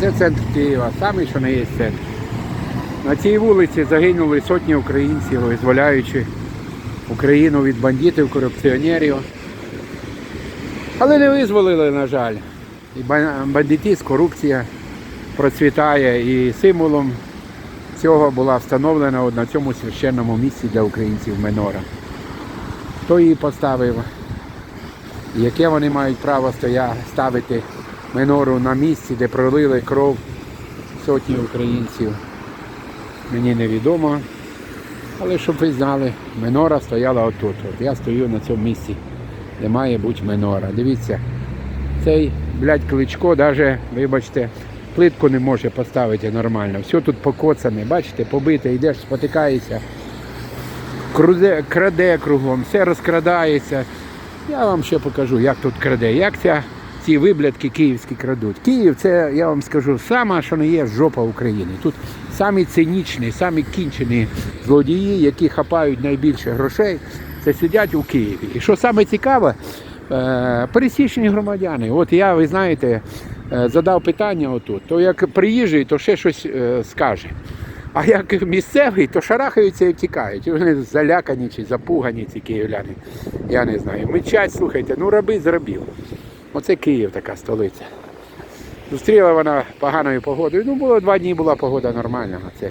Це центр Києва, самий що не є центр. На цій вулиці загинули сотні українців, визволяючи Україну від бандитів, корупціонерів. Але не визволили, на жаль. І ба- корупція процвітає і символом цього була встановлена от на цьому священному місці для українців Менора. Хто її поставив? Яке вони мають право стоя, ставити Менору на місці, де пролили кров сотні українців? Мені невідомо. Але щоб ви знали, Менора стояла отут. От я стою на цьому місці, де має бути Менора. Дивіться, цей, блядь, кличко, навіть, вибачте, плитку не може поставити нормально. Все тут покоцане, бачите, побите, йдеш, спотикаєшся, круде, краде кругом, все розкрадається. Я вам ще покажу, як тут краде, як ця, ці виблядки київські крадуть. Київ це, я вам скажу, сама, що не є жопа України. Тут самі цинічні, самі кінчені злодії, які хапають найбільше грошей, це сидять у Києві. І що саме цікаве, е, пересічні громадяни. От я, ви знаєте, е, задав питання отут, то як приїжджий, то ще щось е, скаже. А як місцевий, то шарахаються і втікають. Вони залякані чи запугані ці київляни. Я не знаю. Мечать, слухайте, ну раби з рабів. Оце Київ така столиця. Зустріла вона поганою погодою. Ну, було два дні була погода нормальна. Це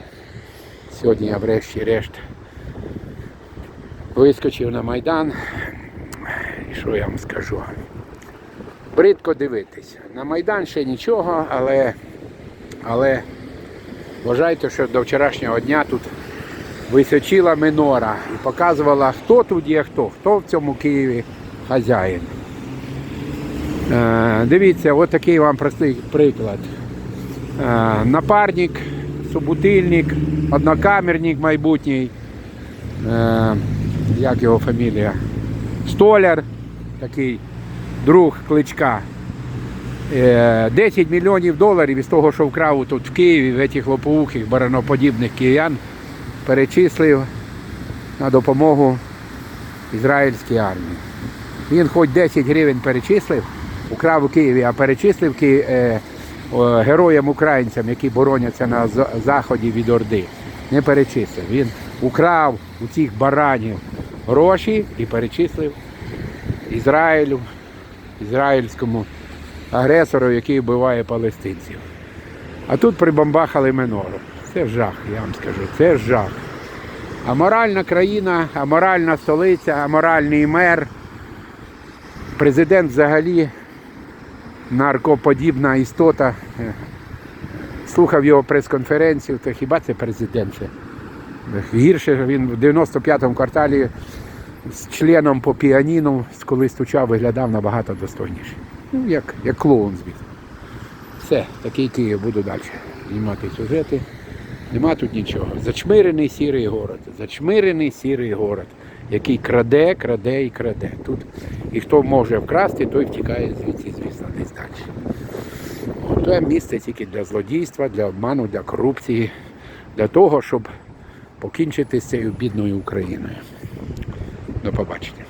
сьогодні я врешті-решт вискочив на Майдан. І що я вам скажу? Бридко дивитись. На Майдан ще нічого, але, але вважайте, що до вчорашнього дня тут височила минора і показувала, хто тут є хто, хто в цьому Києві хазяїн. Е, дивіться, от такий вам простий приклад. Е, напарник, собутильник, однокамерник майбутній. Е, як його фамілія? Столяр, такий друг кличка. Е, 10 мільйонів доларів із того, що вкрав тут в Києві, в цих лопоухих бараноподібних київ'ян, перечислив на допомогу ізраїльській армії. Він хоч 10 гривень перечислив, украв у Києві, а перечислив е, героям-українцям, які бороняться на заході від Орди. Не перечислив. Він украв у цих баранів гроші і перечислив Ізраїлю, ізраїльському агресору, який вбиває палестинців. А тут прибамбахали Менору. Це жах, я вам скажу, це жах. Аморальна країна, аморальна столиця, аморальний мер. Президент взагалі наркоподібна істота. Слухав його прес-конференцію, то хіба це президент? Це Гірше він в 95-му кварталі з членом по піаніну, коли стучав, виглядав набагато достойніше. Ну, як, як клоун, звісно. Все, такий Київ буду далі знімати сюжети. Нема тут нічого. Зачмирений сірий город. Зачмирений сірий город, який краде, краде і краде. Тут і хто може вкрасти, той втікає звідси, звісно, десь далі. Це місце тільки для злодійства, для обману, для корупції, для того, щоб покінчити з цією бідною Україною. До побачення.